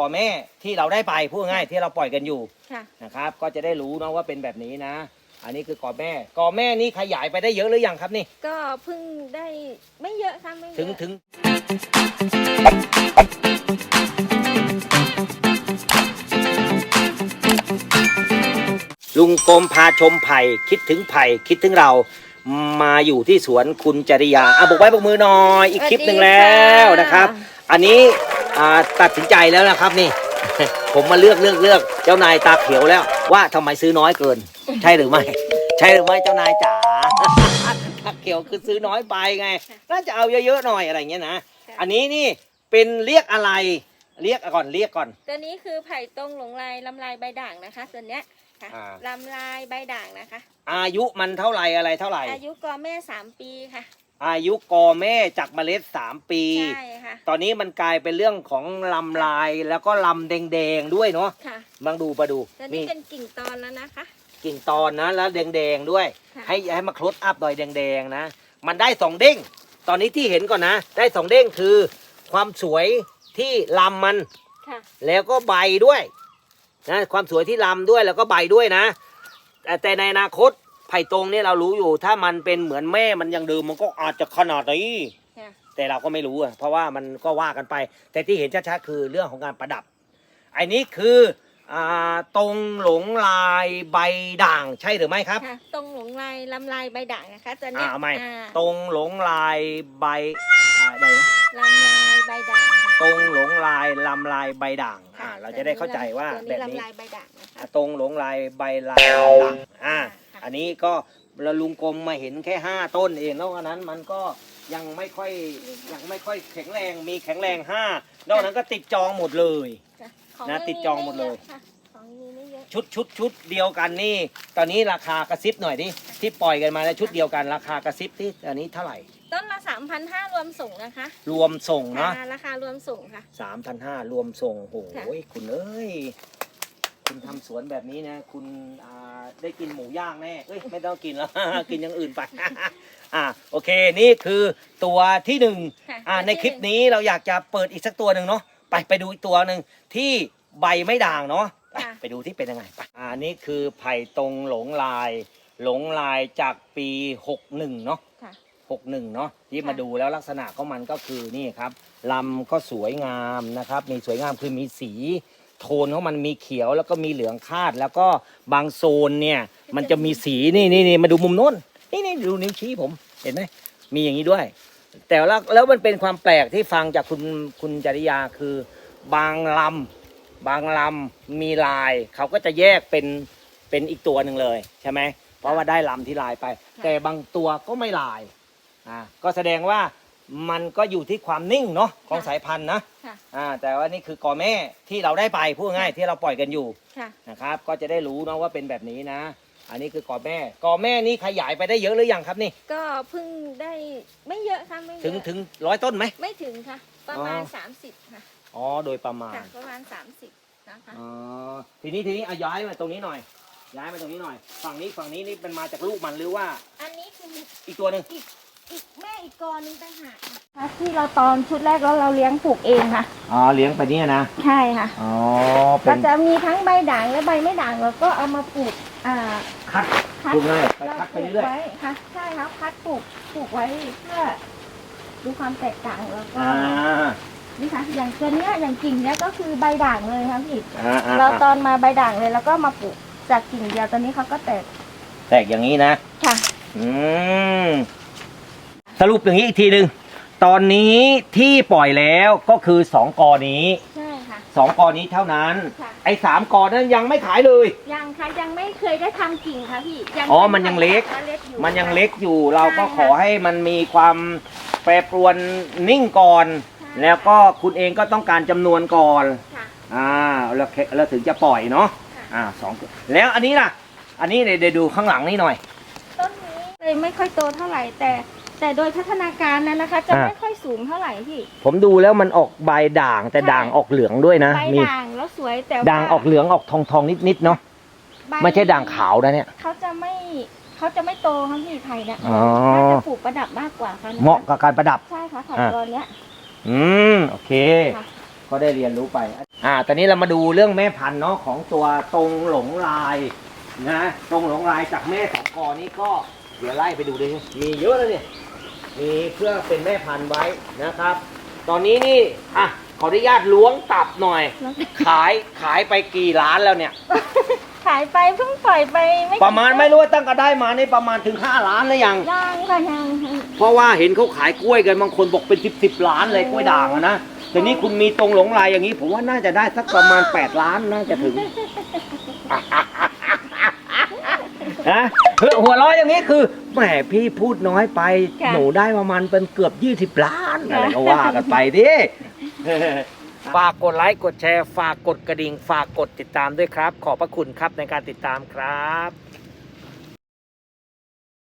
กอแม่ที่เราได้ไปพูดง่ายๆที่เราปล่อยกันอยู่ค่ะ นะครับ ก็จะได้รู้เนาะว่าเป็นแบบนี้นะ อันนี้คือกอแม่กอแม่นี่ขยายไปได้เยอะหรือยังครับนี่ ก็เพิ่งได้ไม่เยอะค่ะไม่เยอะถึงถึงลุงกรมพาชมไผ่คิดถึงไผ่คิดถึงเรา มาอยู่ที่สวนคุณจริยาอะบอกไว้บอกมือหน่อยอีกคลิปหนึ่งแล้วนะครับ อันนี้ อ่าตัดสินใจแล้วนะครับนี่ ผมมาเลือกเลือกเลือกเจ้านายตาเขียวแล้ว ว่าทำไมซื้อน้อยเกิน ใช่หรือไม่ ใช่หรือไม่เจ้านายจ๋า ตาเขียวคือซื้อน้อยไปไง น่าจะเอาเยอะๆหน่อยอะไรเงี้ยนะอันนี้นี่เป็นเรียกอะไรเรียกก่อนเรียกก่อน ตัวนี้คือไผ่ตรงหลงลายลำลายใบด่างนะคะตัวเนี้ยค่ะอ่า ลำลายใบด่างนะคะ อายุมันเท่าไหร่อะไรเท่าไหร่ อายุกอแม่สามปีค่ะ อายุกอแม่จากเมล็ดสามปี ใช่ค่ะ ตอนนี้มันกลายเป็นเรื่องของลำลายแล้วก็ลำแดงๆด้วยเนาะค่ะบางดูมาดูตัวนี่นี้เป็นกิ่งตอนแล้วนะคะ กิ่งตอนนะแล้วแดงๆด้วย ค่ะ ให้ให้มาคลดอัพหน่อยแดงๆนะ มันได้สองเด้ง ตอนนี้ที่เห็นก่อนนะ ได้สองเด้งคือ ความสวยที่ลำมัน ค่ะ แล้วก็ใบด้วยนะความสวยที่ลำด้วยแล้วก็ใบด้วยนะแต่แต่ในอนาคต ไผ่ตรงเนี่ยเรารู้อยู่ ถ้ามันเป็นเหมือนแม่มันยังเดิมมันก็อาจจะขนาดนี้ค่ะ แต่เราก็ไม่รู้อะเพราะว่ามันก็ว่ากันไป แต่ที่เห็นชัดๆคือเรื่องของการประดับไอ้นี้คืออ่าตรงหลงลายใบด่างใช่หรือไม่ครับ ค่ะ ตรงหลงลายลำลายใบด่างนะคะตัวอ่าเนี้ยเอาใหม่ อ่าตรงหลงลายใบอ่าอะไรนะ ลำลายใบด่างค่ะตรงหลงลายลำลายใบด่าง อ่าค่ะเราจะได้เข้าใจว่าตัวแบบนี้นี้ลำลายใบด่างนะคะ อะตรงหลงลายใบลายด่างอ่าค่ะอั นนี้ก็เราลุงกรมมาเห็นแค่ห้าต้นเองแล้วอันนั้นมันก็ยังไม่ค่อยยังไม่ค่อยแข็งแรงมีแข็งแรงห้านอกนั้นก็ติดจองหมดเลยจ้ะของนะไม่ติดจองหมดเลยไอะค่ะของมีไม่เยอะชุดชุดชุดเดียวกันนี่ ตอนนี้ราคากระซิบหน่อยดิที่ปล่อยกันมาแล้วชุดเดียวกันราคากระซิบที่อันนี้เท่าไหร่ ต้นละสามพันห้ารวมส่งนะคะรวมส่งเนาะค่ะราคารวมส่งค่ะสามพันห้ารวมส่งโอ้โหค่ะคุณเอ้ย คุณทำสวนแบบนี้นะ คุณอ่าได้กินหมูย่างแน่เอ้ยไม่ต้องกินแล้ว กินอย่างอื่นไป อ่าโอเคนี่คือตัวที่หนึ่งค่ะอ่าในคลิปนี้เราอยากจะเปิดอีกสักตัวหนึ่งเนาะไปไปดูอีกตัวหนึ่งที่ใบไม่ด่างเนาะไปค่ะ ไปดูที่เป็นยังไงไปอ่านี่คือไผ่ตรงหลงลาย หลงลายจากปีหกหนึ่งเนาะ ค่ะ หกหนึ่งเนาะที่ค่ะ มาดูแล้วลักษณะของมันก็คือนี่ครับลำก็สวยงามนะครับ มีสวยงามคือมีสี โทนของมันมีเขียวแล้วก็มีเหลืองคาด แล้วก็บางโซนเนี่ย มันจะมีสีนี่นี่นี่มาดูมุมโน้น นี่นี่ดูนิ้วชี้ผมเห็นไหมมีอย่างนี้ด้วย แต่แล้วแล้วมันเป็นความแปลกที่ฟังจากคุณคุณจริยาคือบางลำบางลำมีลาย เขาก็จะแยกเป็นเป็นอีกตัวหนึ่งเลยใช่ไหมเพราะว่าได้ลำที่ลายไป แต่บางตัวก็ไม่ลายอ่าก็แสดงว่า มันก็อยู่ที่ความนิ่งเนาะของค่ะ สายพันธุ์นะค่ะ อ่าแต่ว่านี่คือกอแม่ที่เราได้ไปพูดง่ายๆที่เราปล่อยกันอยู่ค่ะ นะครับ ก็จะได้รู้เนาะว่าเป็นแบบนี้นะ อันนี้คือกอแม่กอแม่นี่ขยายไปได้เยอะหรือยังครับนี่ ก็เพิ่งได้ไม่เยอะค่ะไม่เยอะถึงถึงร้อยต้นไหม ไม่ถึงค่ะ ประมาณ อ๋อสามสิบค่ะอ๋อโดยประมาณค่ะประมาณสามสิบนะคะ อ๋อทีนี้ทีนี้เอาย้ายมาตรงนี้หน่อย ย้ายมาตรงนี้หน่อย ฝั่งนี้ฝั่งนี้นี่เป็นมาจากลูกมันหรือว่าอันนี้คืออีกตัวหนึ่งอีก อีกแม่อีกกอหนึงต่างหากค่ะที่เราตอนชุดแรกแล้วเราเลี้ยงปลูกเองค่ะ อ๋อเลี้ยงไปเนี่ยนะใช่ค่ะ อ๋อเป็ก็นจะมีทั้งใบด่างและใบไม่ด่างแล้วก็เอามาปลูกอ่าคัดคัดพูดง่ายไปเราคัดปไปลูกเรื่อย ไว้ค่ะใช่ครับคัดปลูกปลูกไว้เพื่อดูความแตกต่างแล้วก็อ่านี่ค่ะอย่างตัวเนี้ยอย่างกิ่งเนี้ยก็คือใบด่างเลยครับพี่ อ่าอ่าเราตอ่าอนมาใบด่างเลยแล้วก็มาปลูกจากกิ่งเดียวตอนนี้เขาก็แตกแตกอย่างนี้นะ ค่ะ อืม สรุปอย่างนี้อีกทีหนึ่งตอนนี้ที่ปล่อยแล้วก็คือสองกอนี้ใช่ค่ะ สองกอนี้เท่านั้น ค่ะ ไอ้สามกอนั้นยังไม่ขายเลย ยังค่ะยังไม่เคยได้ทำกิ่งค่ะพี่ยังอ๋อป็มันยังเล็กพันธุ์เล็ก อยู่ มันยังเล็กอยู่เราก็ใช่ค่ะขอให้มันมีความแปรปรวนนิ่งก่อนใช่ แล้วก็คุณเองก็ต้องการจำนวนก่อนค่ะ อ่าแล้วแค่แล้วถึงจะปล่อยเนาะค่ะ อ่าสองแล้วอันนี้ล่ะ อันนี้เดี๋ยวเดี๋ยวดูข้างหลังนี่หน่อย ต้นนี้เลยไม่ค่อยโตเท่าไหร่แต่ แต่โดยพัฒนาการนั้นนะคะ จะอ่า ไม่ค่อยสูงเท่าไหร่พี่ ผมดูแล้วมันออกใบด่างแต่ใช่ ด่างออกเหลืองด้วยนะ ใบมีด่างแล้วสวยแต่ว่ด่างออกเหลืองออกทองทองนิดนิดๆเนาะใบไม่ใช่ด่างขาวนะเนี่ย เขาจะไม่เขาจะไม่โตครับพี่ไทยเนี่ยอ๋อ น่าจะปลูกประดับมากกว่าค่ะเหมาะกับการประดับ ใช่ค่ะไข่อ่า ตัวเนี้ย อืมโอเค ค่ะ ก็ได้เรียนรู้ไป อ่า ตอนนี้เรามาดูเรื่องแม่พันธุ์เนาะของตัวตรงหลงลายนะตรงหลงลายจากแม่สองกอนี้ก็เดี๋ยวไล่ไปดูดิมีเยอะเลยเนี่ย มีเพื่อเป็นแม่พันธุ์ไว้นะครับ ตอนนี้นี่อะขออนุญาตล้วงตับหน่อย ขายขายไปกี่ล้านแล้วเนี่ย ขายไปเพิ่งปล่อยไปไม่ประมาณไม่รู้ว่าตั้งก็ได้มานี่ประมาณถึง 5 ล้านแล้วยัง ยังค่ะยังเพราะว่าเห็นเขาขายกล้วยกันบางคนบอกเป็น 10บสล้านเลยกล้วยด่างอะนะแต่นี่คุณมีตรงหลงลายอย่างนี้ ผมว่าน่าจะได้สักประมาณ 8 ล้านน่าจะถึงนะเฮ้ยหัวเร้อยอย่างนี้คือ แหมพี่พูดน้อยไปหนูได้ประมาณเป็นเกือบ 20 ล้านอะไรก็ว่ากันไปดิ ฝากกดไลค์กดแชร์ ฝากกดกระดิ่ง ฝากกดติดตามด้วยครับ ขอบพระคุณครับในการติดตามครับ